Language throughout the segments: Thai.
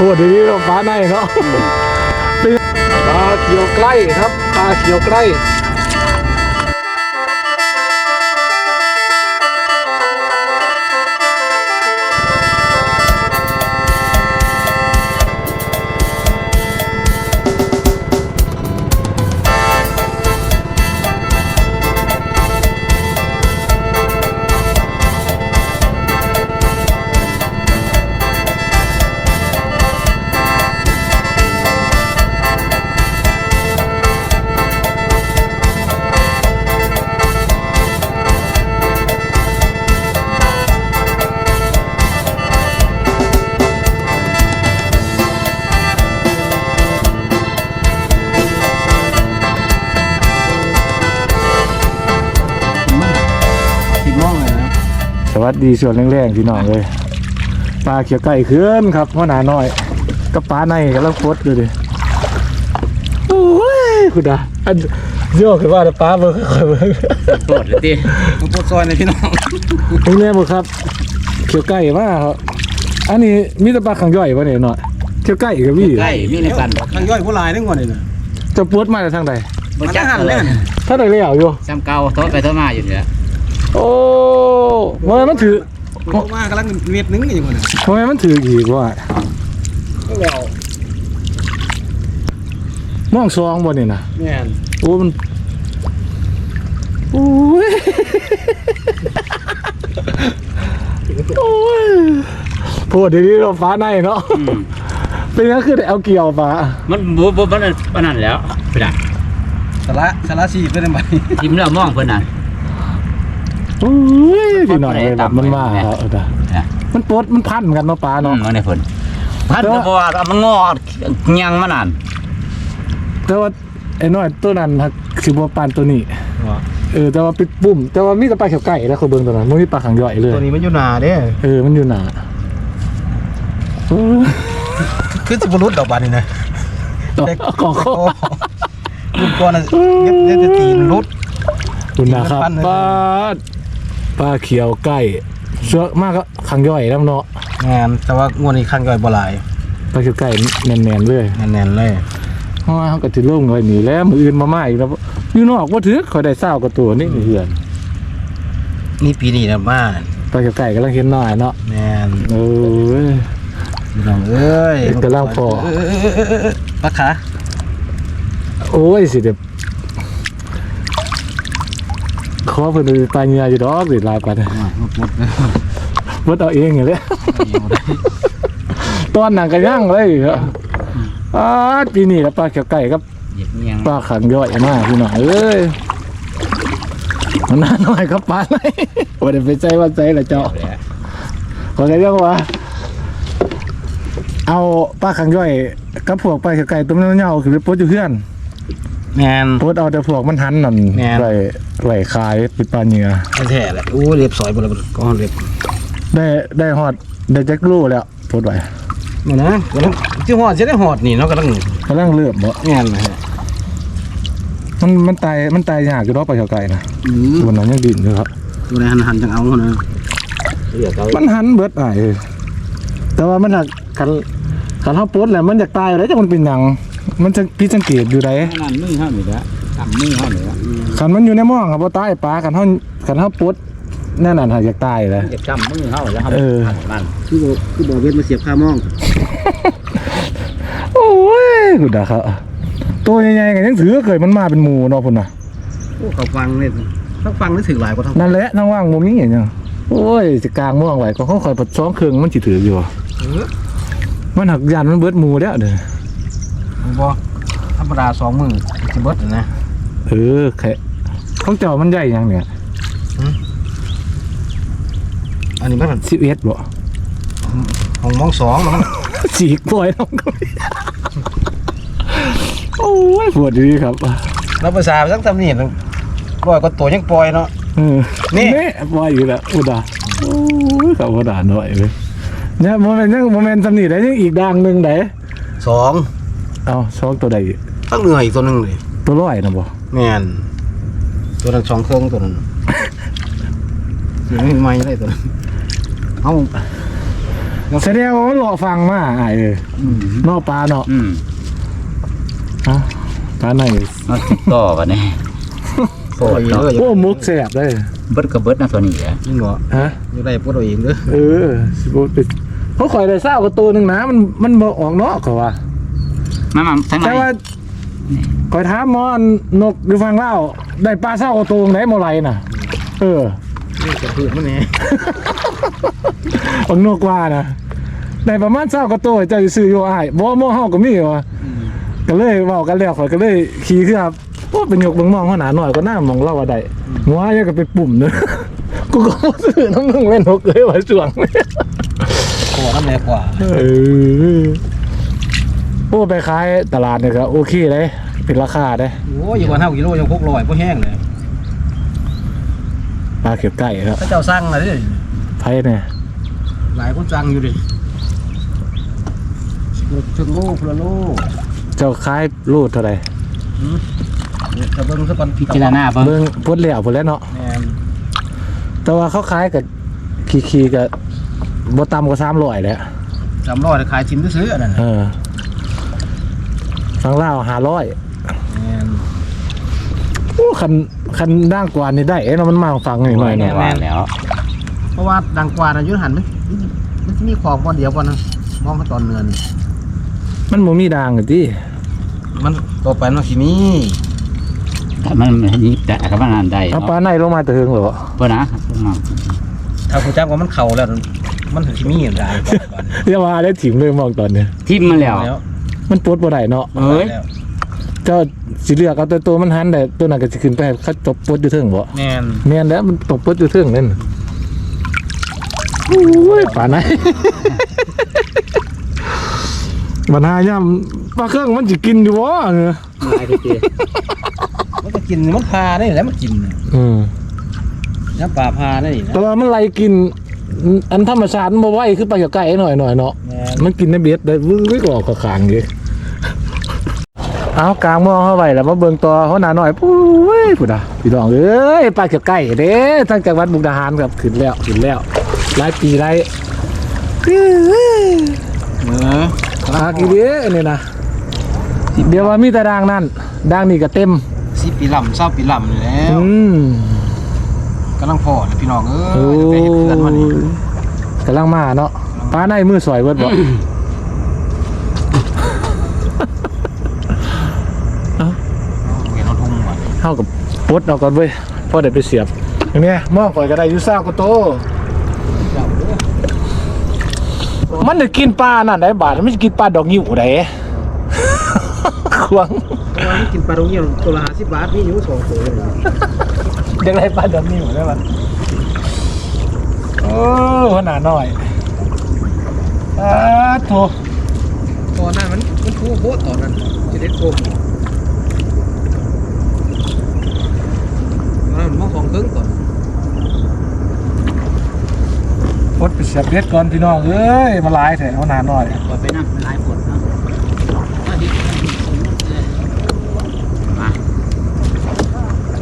โอ้เดี๋ยวนี้เราฟ้าในเนาะเป็นปลาเขียวใกล้ครับปลาเขียวใกล้ วัสดีส่วนแรงๆพี่น้องเลยปลาเขียวไก่เคลื่อนครับพ่อหนาน้อยกับปลาในกำลังฟดดูดิโอ้ยคุณดาอันเยอะคือว่าแต่ปลาเบอร์ค่อยเบอร์โกรธเลยดิต้องปวดซอยเลยพี่น้องนี่แน่บ่ครับ เขียวไก่มากครับอันนี้มีแต่ปลาขังย่อยป่ะเนี่ยหน่อยเขียวไก่กับพี่ใกล้มีในกันบ่ทางย่อยผู้ลายทั้งหมดเลยนะจะปวดมาจากทางใดบ่จักหันเลเลยยถ้าใดเลี้ยวอยู่ซ้ำเก่าโทษไปโทษมาอยู่เนี่ย โอ้มันมันถือเพราะว่ากำลังเม็ดนึงอยู่มันน่ะทำไมมันถืออีกว่าก็แล้วมองซองบ่นี่นะแม่นโอ้มันโอ้ยโอ้ยโพดเดี๋ยวนี้เราฟ้าในเนาะอืมเป็นงั้นคือได้เอาเกี่ยวฟ้ามันบ่บ่บ่นั่นปานนั้นแล้วเพิ่นน่ะสาระสาระสีเป็นยังไงทิมแล้วมองเพิ่นน่ะโอ้ยพี่น้องเลยแบบมันมาครับเออจ้ะเนี่ยมันปลดมันพันกันเนาะปลาอืเนาะมมันในเพิ่นพันก็บ่ว่ามันงอยังมานั่นแต่ว่าไอ้น้อยตัวนั้นครับคือบัวปานตัวนี้เออแต่ว่าปิดปุ่มแต่ว่ามีแต่ปลาเขียวไก่แล้วเขาเบิ่งตัวนั้นมันมีปลาขังย่อยเลยตัวนี้มันอยู่นาเด้เออมันอยู่หนาเออขึ้นสิบรุษดอกบานนี่นะกองข้อรุ่นก่อนน่ะเย็บเย็บจะตีนรุดคุณนะครับปั้นเลย ปลาปลาเขียวไก่เสื้อมากก็ขังย่อยแล้วเนาะงานแต่ว่างวดนี้ข้างย่อยบ่หลายปลาเขียวไก่แน่นๆเลยแน่นๆเลยเพราะว่าเขาก็จะล่งไว้หนีแล้วมืออื่นมาใหม่แล้วอยู่นอกว่าถือคอยได้เศร้ากว่าตัวนี่เหือนนี่ปีนี้นะบ้านปลาเขียวไก่กำลังเห็นหน่อยเนาะแม่นเออพี่น้องเอ้ยกำลังพอเเเเเเปลาขาโอ้ยสิเดี๋ยว ขอเพิ่นดูปลาเนื้ออยู่ดอกสิลายปลาเนี่ยหมดหมดเลยวัดเอาเองอย่างเนี้ยตอนหนังกระย่างเลยเหรออ้าปีนี้แล้วปลาเขียวไก่กับเหยียบยังปลาขังย่อยมากพี่น้องเอ้ยมันน่าหน่อยครับปลาไหนวันนี้ไปใจว่าใจละเจ้าขอใจเรียกว่า เอาปลาขังย่อยกับพวกปลาเขียวไก่ต้มน้ำเน่าคือโพดอยู่เพื่อน แม่นโพดเอาแต่พวกมันหันนั่นแม่น ไหลไหลขายเป็นปลาเนื้อแท้ๆแหละโอ้เรียบสอยบ่ละก้อนเรียบได้ได้ฮอดได้แจ็คลูแล้วโพดไว้นี่นะกำลังที่หอดจะได้หอดนี่เนาะกำลังกำลังเลือบบ่แม่นนะฮะมันมันตายมันตายยากอยู่รอบปลาเขียวไก่นะอืมตัวนั้นยังดิ่นอยู่ครับ ตัวไหนหันหันจังเอาเนาะเหลือเขามันหันเบิดอ้ายแต่ว่ามันหักคันคันเฮาปลดแล้วมันอยากตายแล้วจังมันเป็นหยัง มันจะพิดสังเกตอยู่ไดนั่นมือเฮานี่ละทำมือเฮานี่ละคันมันอยู่ในหม่องครับบ่ตายปลาคันเฮาคันเฮาปลดแน่นอนหาอยากตายเลยจะจำมือเฮาแล้วเฮาเออมันคือบ่คือบ่เวทมาเสียบค่ามองโอ้ยกุดาครับตัวใหญ่ๆกันยังถือเคยมันมาเป็นหมู่เนาะพุ่นน่ะโอ้เขาฟังเนี่ยถ้าฟังนึกถึงหลายกว่าเท่านั่นแหละทางว่างบ่มีหยังโอ้ยจะกลางม่วงไว้ก็เขาคอยปัดซ้องเครื่องมันสิถืออยู่เออมันหักยันมันเบิดหมู่แล้วเด้อ บ่ธรรมดาสองมือสิเบิดนะเออแค่ของเจ้ามันใหญ่ยังเนี่ยอันนี้มัน11บ่ของมองสองมันฉีกปล่อยน้องก็ไม่โอ้ยปวดดีครับแล้วภาษาสักทำนี่ปล่อยก็ตัวยังปล่อยเนาะเออนี่ปล่อยอยู่แล้วอุดาโอ้ยเขาอุดาหน่อยเลยเนี่ยโมเมนต์ยังโมเมนต์สำนีได้ยังอีกดังหนึ่งไหนสอง เอาสองตัวใดอีกตั้งเหนื่อยอีกตัวหนึงเลยตัวร้อยนะบ่แม่นตัวนั้นสองเครื่องตัวนั้นเสียงไม่ได้ตัวนั้นเอาแสดงว่ามันหล่อฟังมาอ้ายเอออืมเนอกปลาเนาะอืมฮะปลาไหนเอาติดต่อกันเนี่ยโคตรเนาะโอ้มุกแสบเลยเบิดกับเบิดนะตัวนี้แหละยิ่งเหรอฮะยังได้ปวดเอาเองเด้อเออสิบไปเขาคอยได้เศร้ากับตัวหนึ่งนะมันมันบ่ออกเนาะเขาว่า มามาทั้งไหนแต่ว่าคอยถามหมอนนกดูฟังเล่าได้ปลาเศร้ากับตัวไหนโมไรน่ะ เออนี่จะพืชมันแน่บังนกว่านะได้ประมาณเศร้ากับตัวเจะซื้ออยู่อ้ายบ่โม่เฮาก็มีวะก็เลยเว้ากันแล้วข่อยก็เลยขี่ขึ้นครับโอ้เป็นหยกเบิ่งมองหัวหน้าหน่อยก็น่ามองเล่าว่าได้หัวยังก็ไปปุ่มเนอะกูก็บ่ซื้อน้ำมึงเล่นนกเลยว่าช่วงขอน้ำแน่กว่าเออ โอ้ไปขายตลาดเนี่ยก็โอเคเลยเป็นราคาได้โอ้ยอยู่วันห้ากิโลยังพกลอยพวกแห้งเลยปลาเข็บไก่ครับพระเจ้าสร้างอะไรดิไพ่เนี่ยหลายคนสั่งอยู่ดิถึงโลพละโลเจ้าขายรูดเท่าไหร่ถ้าเบิ่งสักวันพิจารณาเบิ่งเบิ่งพุดเหลี่ยวพุดแล้วเนาะแม่นแต่ว่าเขาขายกับขี่ขี่กับบต่ำกว่าสามร้อยแหล้วสามร้อยขายชิ้นซื้อๆอันนั้นเออ ฟังเล่าวหาร้อยแม่นโอ้คันคันด่างกว่านี่ได้เอ้เนาะมันมาฟังหน่อยหน่อยแน่เนาะว่าแล้วเพราะว่าดังกว่านะยุทธหันมันมันจะมีของก่อนเดียวก่อนนะมองมาตอนเนือนมันบ่มีด่างกันที่มันต่อไปมันสิมีถ้ามันยิบแต่กับมันอันใดเอาเนาะปลาในลงมาแตะเฮงเหรอเพื่อนะมาถ้าผู้จ้างว่ามันเข่าแล้ว มันถึงสิมีอย่างไรก่อนก่อนเรียกว่าได้ถิ่มเลยมองตอนเนี้ยทิมมาแล้วแล้ว มันปลดบ่ได้เนาะเอ้ยแล้วเจ้าสิเลือกเอาตัวตัวมันหันแต่ตัวนั้นก็สิขึ้นไปให้เขาจบปลดอยู่เทิงบ่แม่นแม่นแล้วมันตกปลดอยู่เทิงนั่นโอ้ยป่านไหนบันหายามปลาเครื่องมันสิกินอยู่บ่เนอะลายพี่ตีมันก็กินมันพาได้แหล้วมันกินน่ะอืมน้ำปลาพาได้นี่นะแต่ว่ามันไล่กิน อันธรรมชาติมันบ่ไหวคือปลาเกี่ยวไก่หน่อยหน่อยเนาะแม่นมันกินในเบ็ดได้วึ้งก็ออกขางๆอยู่ เอากลางหมองเข้าไว้แล้วมาเบิ่งต่อเขาหนาหน่อยปุ้ยผู้ดาพี่น้องเอ้ยปลาเกี่ยวไก่เด้ทางจังหวัดมุกดาหารครับขึ้นแล้วขึ้นแล้วหลายปีหลายเอ้ยเออปลากี่เด้อนี่นะเดี๋ยวว่ามีแต่ด่างนั่นด่างนี่ก็เต็มสิปีลำเศร้าปีลำนี่แล้วอืมกำลังพอเลยพี่น้องเอ้โอ้ยจะไปเฮ็ดเพื่อนมานี่กำลังมาเนาะปลาในมือสวยเบิดบ่ เห็นเอาทุ่งมา เท่ากับปดเอาก่อนเว้ยพอได้ไปเสียบอย่างเนี้ยหม้อก่อยก็ได้อยูซ่าก็โต มันได้กินปลานั่นได้บาทมันจะกินปลาดอกนิ้วได้ ควงเราะว่ามันกินปลาตรงนี้ตัวละห้าสิบบาทนี่อยู่สองตัวเลยเด็กไรปลาดอกนิ้วได้ปะโอ้ขนาดหน้อยอ่าโถ ตอนนั้นมันมันคู่โคตรตอนนั้นจะได้โคตอน นั้นมันมองสองครึ่งก่อนปลดไปเสียบเบ็ดก่อนพี่น้องเอ้ยมาหลายแถวหนาน้อยกดไปนั่งลายปวดเนาะมาดิมา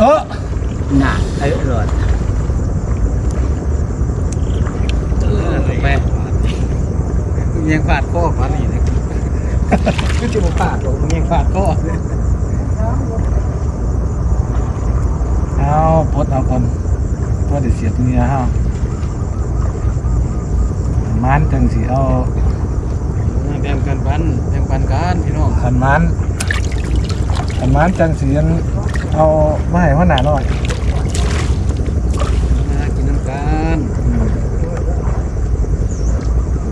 เออน่ะไอ้รอดแม่ยังฟาดข้อมานี่นะก็จะมาฟาดตรงยังฟาดข้อ เอาปลดเอาก่อนพอได้เสียบเนื้อเฮามันจังสิเอาแบ่งกันปันแบ่งปันกันพี่น้องขันมันขันมันจังสีอันเอาไม่ให้หัวหน้าหน่อยมากินน้ำกัน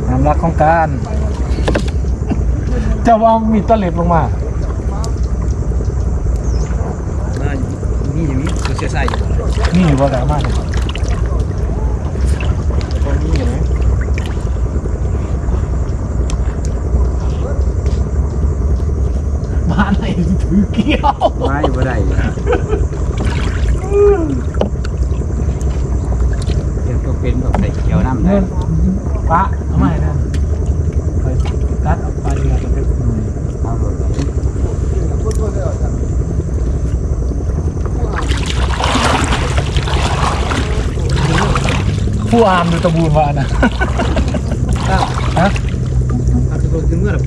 น้ำรักของการเจ้าเอามีดตะเล็บลงมาน่านี่อย่างนี้ก็ เสียใส่อยู่นี่อยู่บ่แต่มากตรงนี้อย่างนี้บ้านไหนถือเกี้ยวไม่บ่ได้ยังตัวเป็นแบบใส่เขียวน้ำได้เงินปะทำไมนะไปตัดเอาไปเรือจะเป็นหน่วยเอารถไป ผู้อามดูตะบูนว่านะฮะอาจจะโดนขึ้นเมื่อแบบ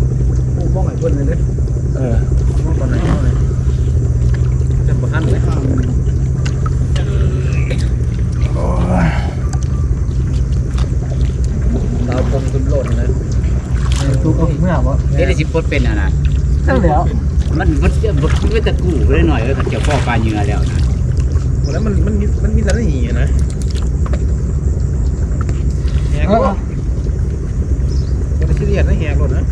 โอ้บ้องไอ้เบิ้ลเลยเลยเออบ้องตอนไหนบ้องไหนจะบ้านเลยโอ้ยดาวกลมขึ้นโลดเลยตุกเอาเมื่อบ่เฮ็ดได้สิปลดเป็นอะนะใช่แล้วมันมันจะมันไม่ตะกู้ไปหน่อยเออถ้าเจ้าพ่อปลาเหยื่อแล้วนะแล้วมันมันมีมันมีแต่ละหีนะ แหกก็มันจะเรียดนะแหกรถนะ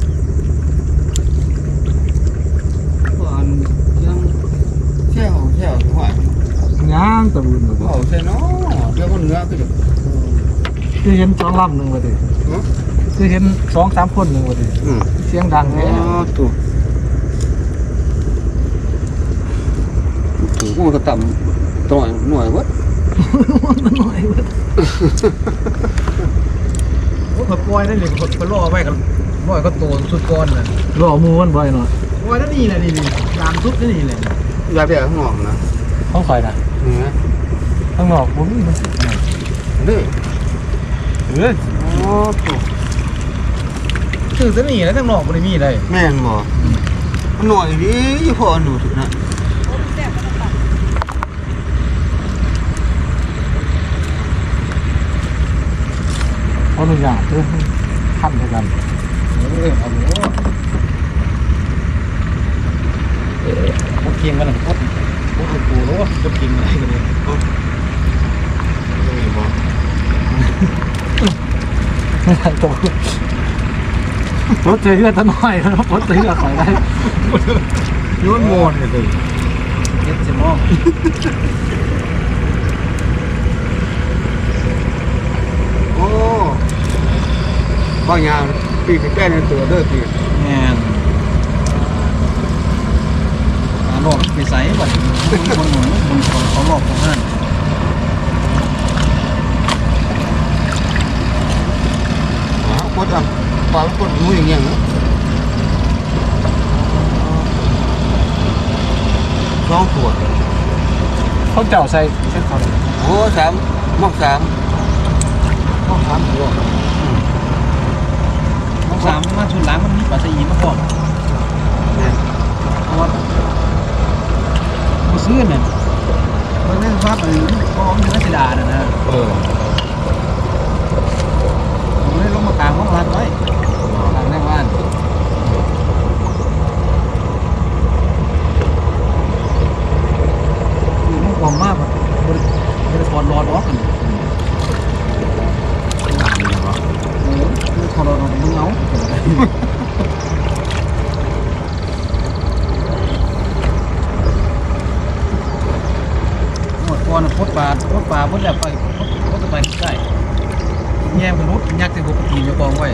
ก่อนยังเที่ยวเที่ยวหัวย่างตะบุญบ่เขาใช่เนาะเดี๋ยวคนเหนือก็จะคือเห็นสองลำหนึ่งบ่ดิคือเห็นสองสามคนหนึ่งบ่ดิอืมเสียงดังแท้อถูกถูกมันก็ต่ำต่อยหน่วยวัดหน่อยว้ย โอ้เขาปล่อยนั่นเลยเขาเขาล่อไว้กันล่อยก็โตสุดก้อนน่ะรอหมู่มันบ่อยหน่อยปล่อยนั่นนี่แหละนี่นี่ตามสุดนั่นนี่แหละยาเบี้ยข้างนอกนะห้องข่อยน่ะเหนือข้างนอกบ่มีมันเด้อเอออ๋อถูกคือนั่นนี่แล้วทั้งนอกมันไม่มีเลยแม่นบ่มันหน่อยดิยี่ห้อหนูถูกนะ ออนุญาตเด้อขั้นเท่ากันเออเอาโหพดเคียงกันนะพดพดกูรู้ว่าพดเคียงอะไรกันเนี่ยตกรถเจอเลือดตะน้อยรถเจอเลือดข่อยได้ย้อนโมนเลยเจ็ดสิบโมง โอ้ บางอยางปีกแก้ในตัวเด้อปีแง่ตาหลอกไปใส่บัดมันหมุนหมุนเขาหลอกของนั่นอ๋อกดอะความกดรู้อย่างเงี้ยนะลองตรวเขาเจ้าใส่เส้นเขาโอ้สามมอกสามห้องสามหัว น้องสามมา ชุดหลังมันมีปัสสีมาก่อนเพราะว่าซื้อเนี่ยมันไม่ภาพอะไรพร้อมจะรัชดาน่ะนะเออผมเลยลงมากลางห้องร้านไว้กลางหน้าบ้านคือมันความมากแบบบริบริพรรอดออกกันเออมันพอเราเรามึงเอาหมดก่อน พดปลาพดปลาพดแล้วไปพดไปใกล้แง่มนุษย์ยักษ์ที่ผมกินจะกองไว้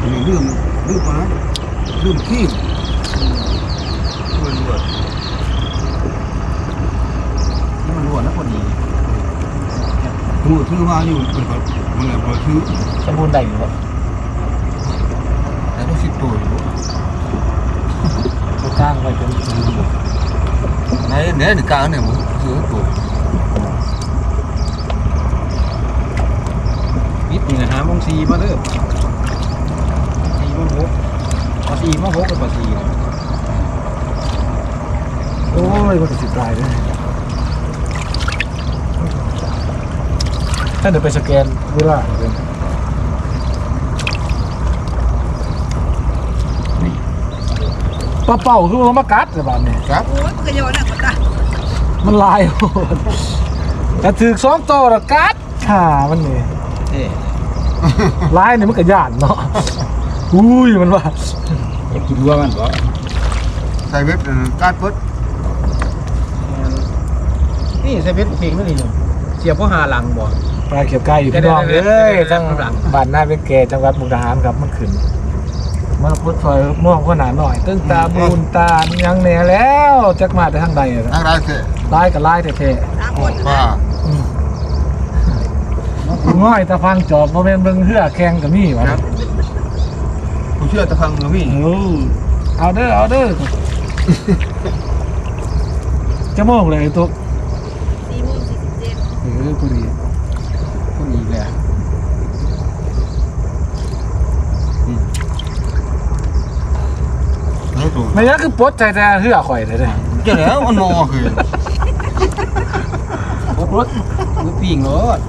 อันนี้ลืมลืมมาลืมขี้มันด้วยนี่มันล้วนแล้วพอดีหูถือมาอยู่มันก็มันเลยบ่ถือสมบูรณ์ได้อยู่บ่แต่ก็สิบตัวอยู่เขาจ้างไว้เป็นในเนี่ยในกลางเนี่ยมันถือตัว นิดนี่นะฮะมงซีมาเด้อซีมงหกพอซีมงหกกับพอซีโอ้ยมันก็สิตายเลยถ้าเดี๋ยวไปสแกนเวลาเลยปลาเป่าคือมันมากัดแต่บ้านนี่ยครับ โอ้ยมันก็โยนอะคนตามันลายโหดแต่ถือสองตัวแล้วกัดขามันเนี่เอ๊ ลายนี่มันก็ย่านเนาะอุ้ยมันว่ากินวัวมันบ่ใส่เว็บนั่นการเปิดนี่ใส่เบ็ดเพลงนั่นนี่เนี่ยเสียบก็หาหลังบ่ปลาเขียวไก่อยู่พี่น้องเดี๋เอ้ยวๆๆยทั้งหลังบ้านหน้าเป็นแก่จังหวัดมุกดาหารครับมันขึ้นมาพุทธซอยม่วงขนาดหน่อยตึ้งตาบูนตายังแหน่แล้วจักมาแต่ทางใดอะทางไรเสร็จลายกับลายแท้สามคนว่าๆอืม ง่อยตะฟังจอบโมเมนเบิ่งเหือแข่งกับนี่วะครับผมเชื่อตะฟังกับนี่เออเอาเด้อเอาเด้อจะมองเลยไอ้ตุ๊กสี่โมงสิบเจ็ดเออพอดีพอดีเลยอะแไม่งั้คือปลดใจแต่เหือข่อยเลยเด้เจ๋งแล้วมันมอคือ รถรถรถปีงรถ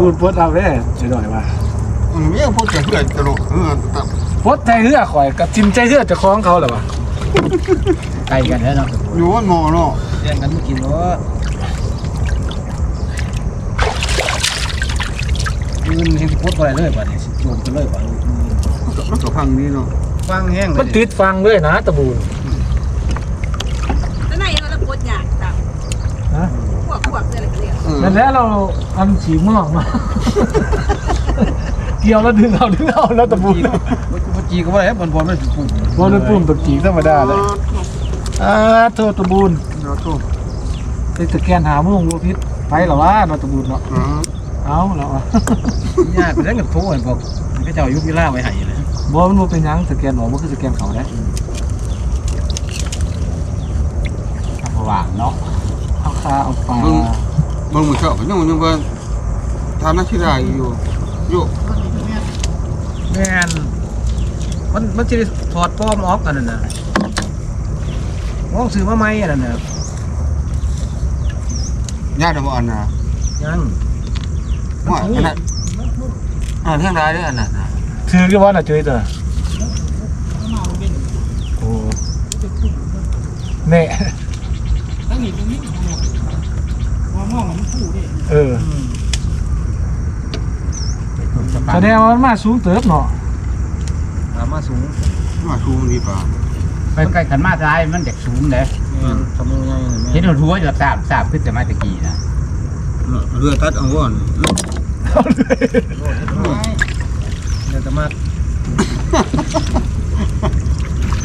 บูดปลดเอาเด้สิหน่อยว่ามันไม่ยังพูดแต่เพื่อนตลกเออแต่ปลดใจเหือข่อยกับจิ้มใจเหือเจะคล้าของเขาเหรอวะไกลกันแล้วเนาะอยู่มันมอเนาะเรียนกันเมื่อกี้รถมือเห็นโคตรไปเลยป่ะเนี่ยโจมกันเลยป่ะมันก็พังนี้เนาะฟังแห้งเลมันยติดฟังด้วยนะตะบูนแล้วไหนเราละปวดหยาดต่ ฮะำพวกพวก อะไรกันเนี่ยเออนั่นแหละเราอันฉีม่วงมา เกี่ยวแล้วดึงเอาดึงเอาแล้วตะบูนเมื่อกี้ก็ว่าแล้วบอลบอลไม่ถูกปุ่มบอลเป็นปุ่มตะกีธรรมดาเลยอ่าโทษตะบูนเดี๋ยวถูกไปสแกนหาม่วงรูพิษไปเหรอวะเนาะตะบูนเนาะอ่าเอาแล้วอะยากไปแล้วกับโทษบอกพระเจ้ายุคพิล่าไว้ให้เลยบอมันบ่เป็นหยังสแกนหมอมันคือสแกนเขาได้สว่างเนาะเอาคาเอาปลา มึงมึงชอบยังยังว่าทำหน้าที่ได้อยู่อยู่แม่นมันมันจะถอดปลอมออกกันนั่นนะมองซื้อมาไหมอันนั้นนะญาติบ่อันน่ะยังว่าอันนั้นอ่าเที่ยงได้ด้วยอันนั้นน่ะถือกี่วันอะจุ้ยตัวโอ้เน่ เออแสดงว่ามันมาสูงเติบเนาะถามมาสูงมาชูนี่ป่ะไปใกล้ขันมาท้ายมันเด็กสูงเลยทำยังไงเห็นหัวอยู่สามสามขึ้นแต่มาตะกี้นะเรือตัดเอาว่อนเดี๋ยวจะมา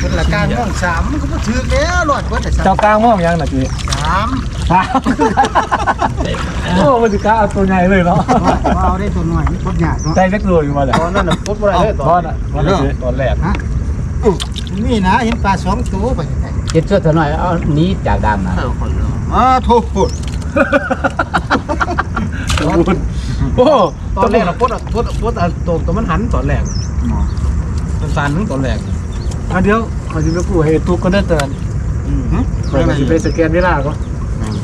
เป็นหลักการห้องสามมันก็มาถือแล้วหลอดเบิดแต่สาเจ้ามกลางม่วงยังน่ะจุ้ยสามสามโอ้มันสิกล้าเอาตัวใหญ่เลยเนาะว่าเอาได้ตัวหน่อยมันพดยากเนาะใจเล็กตัวอยู่มาเลยตอนนั้นน่ะพดบ่ได้เลยตตออนนอะตอนนั้นสิตอนแรกนี่นะเห็นปลาสองตัวไปไหนเจ็ดเสื้อเท่าน้อยเอาหนี้จากดังนะอ่าโทษโอ้ตอนแรกเราพดอะพดพดอะตัวตัวมันหันตอนแรกมันสั่นถึงตอนแรก อันเดียวขอจิไปกู้ให้ตุกก็ได้เตือนอืมขอยสิไปสแกนเวลาก็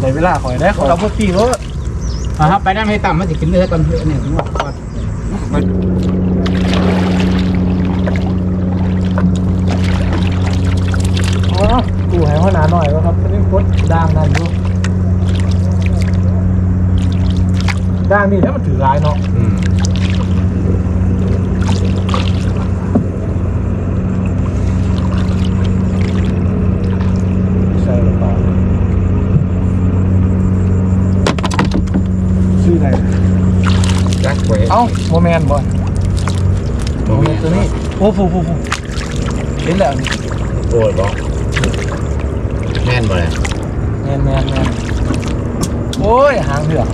ในเวลาขอยได้ขอเราพดปีรถอ่าครับไปนั่นให้ต่ำมันจะขึ้นเรือกันเพื่อนเนี่ยผมว่าอ๋อกู้ให้หัวหน้าหน่อยก็ครับนี่พดด่างนั่นอยู่ด่างนี่แล้วมันถือร้ายเนาะ อืม ใช่หรือเปล่าชื่ออะไร จักไว้ เอ้าโมเมนต์บ่โมเมนต์ตัวนี้โอ้ฟูฟูฟูเห็นแล้วโอ้ยบอกแม่นบ่เลยแมนแมนแมนโอ้ยหางเหือก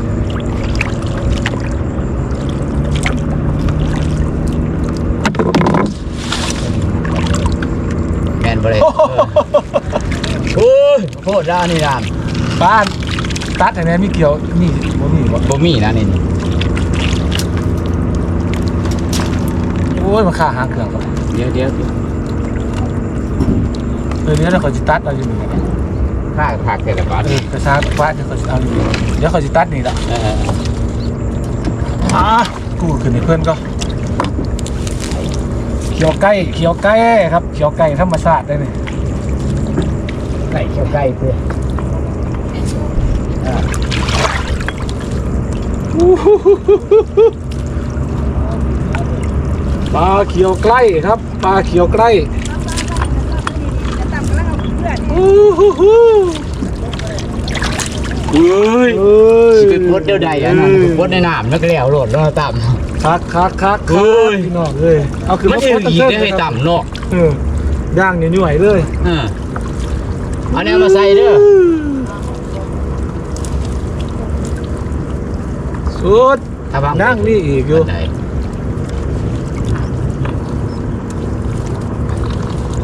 แม่นบ่เลยโอ้ยโคตรด้านนี่ด้านบ้านตัดแต่แม่มีเกี่ยวนี่บ่มีบ่บ่มีนะนี่นี่ โอ้ยมันค่าหางเครื่องครับเดี๋ยวเดี๋ยวเดี๋ยวเออเดี๋ยวเราขอจิตัดเอาอยู่นี่ข้าผักแต่ละบาทเออกระซาฟ้าจะขอจิเอาอยู่นี่เดี๋ยวขอจิตัดนี่ละเอออะกูขึ้นให้เพื่อนก็เขียวไก่เขียวไก่ครับเขียวไก่ธรรมชาติได้นี่ไก่เขียวไก่เพื่อ ปลาเขียวใกล้ครับ ปลาเขียวใกล้จะต่ำกันแล้วเอาเพื่อนอู้หูหูเฮ้ยเฮ้ยสิเป็นพดเดียวใดอันนั้นพดในน้ำแล้วก็แล้วโหลดแล้วต่ำคักคักคักเฮ้ย พี่น้องเอ้ยเอาขึ้นมันมาเอวโพสต์อีกตั้งได้เต้ให้นครับต่ำเนาะเออย่างเนี่ยหน่วยเลยเอออันนี้เอามาใส่เด้อสุดถ้าบางนั่งนี่อีกอยู่ ไหน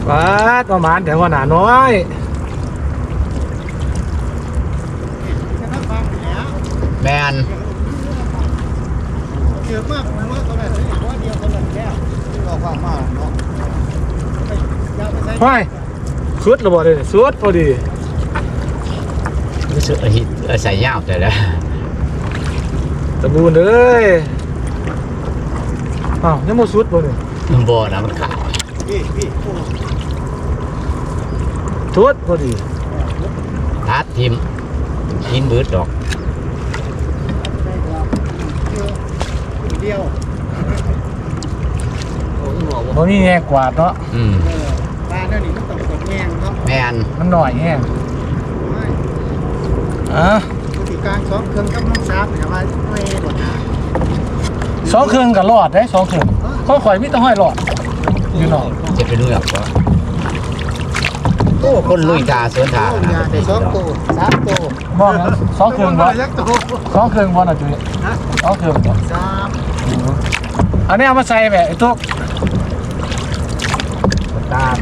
ปาดประมาณแต่ว่าหนาน้อยแมนเยอะมากผมว่าตอนแรกว่าเดียวตอนแรกแก้วที่เราฟังมากเนาะห้อยสุดระบอกเลยสุดพอดีรู้สึกอาหิเอใส่ยาวแต่ละตะบูนเลยอ้าวยังโมสุดบ่เนี่ยมันบ่นะมันขาดพี่พี่ สุดพอดีทัดทิมกินเบิดดอกเดียวโอ้ยหัวบ่มีแง่กวาดเนาะอืมเออปลาเนี่ยนี่มันต้องกดแงงเนาะแม่นมันหน่อยแง่อะวิธีการซ้อมเครื่องกับน้องสามเนี่ยว่าไม่หมดนะสองเครื่องกับหลอดได้สองเครื่องข้อข่อยมีแต้องห้อยหลอดอยู่เนาะจะไปเลือกก็ โอ้คนลุยตาสวนทางโอ้นะสองตัวสามตัวบ่นะสองเครื่องบ่สองเครื่องบ่น่ะจุ้ยสองเครื่องบ่สามอันนี้เอามาใส่แบบไอ้ตุ๊กตาม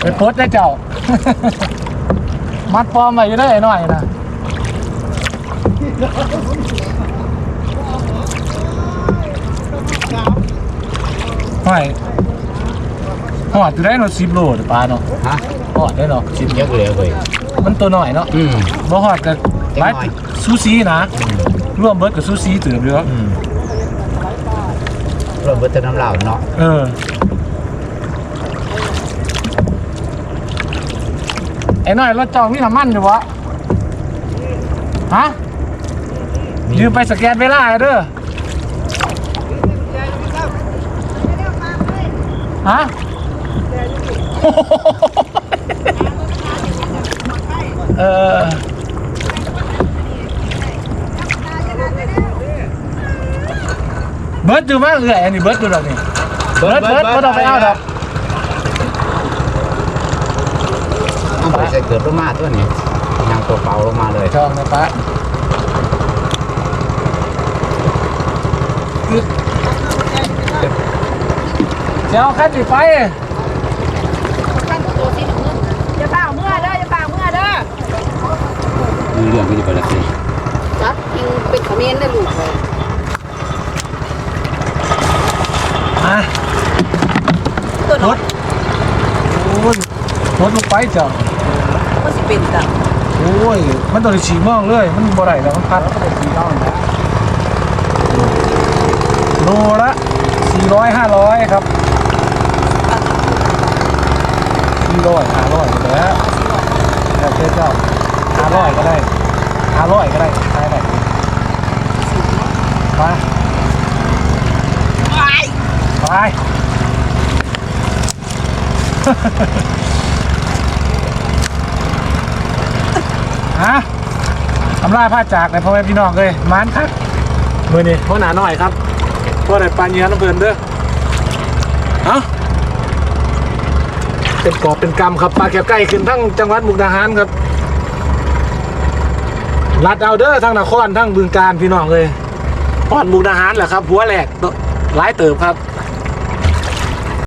ไปโพสได้เจ้า มัดปลอมไว้อยู่ได้หน่อยนะห้อย หอดอยู่ได้เนาะ10โลเด้อปลาเนาะฮะหอดได้เนาะชิมเยอะเลยเว้ยมันตัวหน่อยเนาะอืม บ่หอดกับหลายเล็กน้อยซูซีนะร่วมเบิดกับซูซีเติบอยู่ครับอืมเราเบิดแต่น้ำเหล่าเนาะเออไอ้น้อยรถเจ้ามีน้ำมันอยู่วะฮะยืมไปสแกนเวลาเด้อฮะ เออเบิร์ดดูมากเลยอันนี้เบิร์ดดูดอกนี่เบิร์ดเบิร์ดเบิร์ดเอาไปเอาดอกเอาไปใส่เกิดลงมาตัวนี้ยังตัวเปล่าลงมาเลยจองนะปะจะเอาคันสีไฟ อย่าเปล่าเมื่อเด้ออย่าเปล่าเมื่อเด้อ มีเรื่องก็จะไปละสิจับกินเป็นขมิ้นได้ลูกเลยอะตัวรน้อถโอ้ยรถลงไปจ้ะมันสิเป็นจ้ะโอ้ย มันตัวฉีมองเลย มันบ่ได้แล้วมันพัดโลละ400 500ครับ400 500แล้วแต่เจ้า เจ้า500ก็ได้500ก็ได้ใช่ได้ไปไปฮะทำลายผ้าจากในพ่อแม่พี่น้องเลยมานครับมือนี่พ่อหนาหน่อยครับพ่อได้ปลาเนื้อน้ำเพลินเด้อเอ้าเป็นกอบเป็นกำครับปลาแก้วไก่ขึ้นทั้งจังหวัดมุกดาหารครับ ลัดเอาเด้อทั้งนครทั้งบึงการพี่น้องเลยปอดมุกดาหารแหละครับหัวแหลกหลายเติบครับ